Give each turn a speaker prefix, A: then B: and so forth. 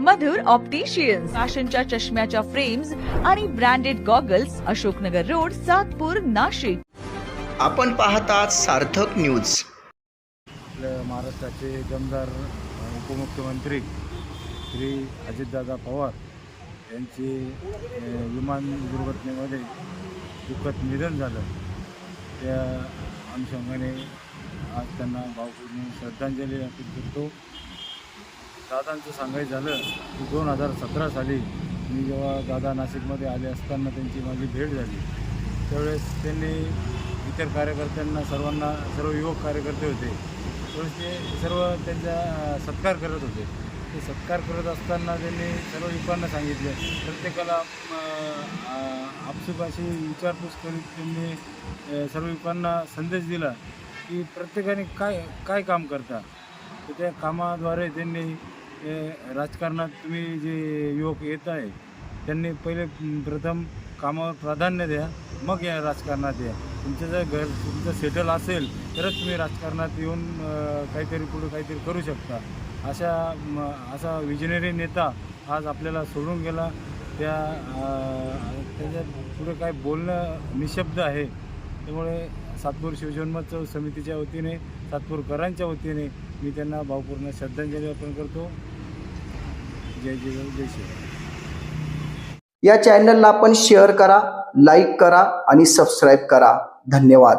A: मधुर opticians फॅशनच्या चष्म्याच्या frames आणि branded goggles Ashoknagar road Satpur Nashik.
B: आपण पाहतात सार्थक न्यूज
C: आपल्या महाराष्ट्राचे दमदार उपमुख्यमंत्री श्री अजितदादा पवार यांचे विमान दुर्घटनेमध्ये दुःखद निधन झालं. त्या अनुषंगाने आज त्यांना भावपूर्ण श्रद्धांजली अर्पित करतो. दादांचं सांगायचं झालं की दोन हजार सतरा साली मी जेव्हा दादा नाशिकमध्ये आले असताना त्यांची माझी भेट झाली. त्यावेळेस त्यांनी इतर कार्यकर्त्यांना सर्वांना सर्व युवक कार्यकर्ते होते. त्यावेळेस ते सर्व त्यांचा सत्कार करत होते. ते सत्कार करत असताना त्यांनी सर्व युवकांना सांगितलं. प्रत्येकाला अ, आपसुकाशी विचारपूस करीत त्यांनी सर्व युवकांना संदेश दिला की प्रत्येकाने काय काय काम करता? तर त्या कामाद्वारे त्यांनी राजकारणात तुम्ही जे युवक येत आहे त्यांनी पहिले प्रथम कामावर प्राधान्य द्या मग या राजकारणात या. तुमचं जर घर तुमचं सेटल असेल तरच तुम्ही राजकारणात येऊन काहीतरी पुढे काहीतरी करू शकता. अशा असा विजनरी नेता आज आपल्याला सोडून गेला. त्या त्याच्यात पुढे काय बोलणं निशब्द आहे. त्यामुळे सातपूर शिवजन्मोत्सव समितीच्या वतीने सातपूरकरांच्या वतीने मी त्यांना भावपूर्ण श्रद्धांजली अर्पण करतो. जय जिजाऊ जय श्री
B: या चॅनलला आपण शेअर करा लाईक करा आणि सबस्क्राईब करा. धन्यवाद.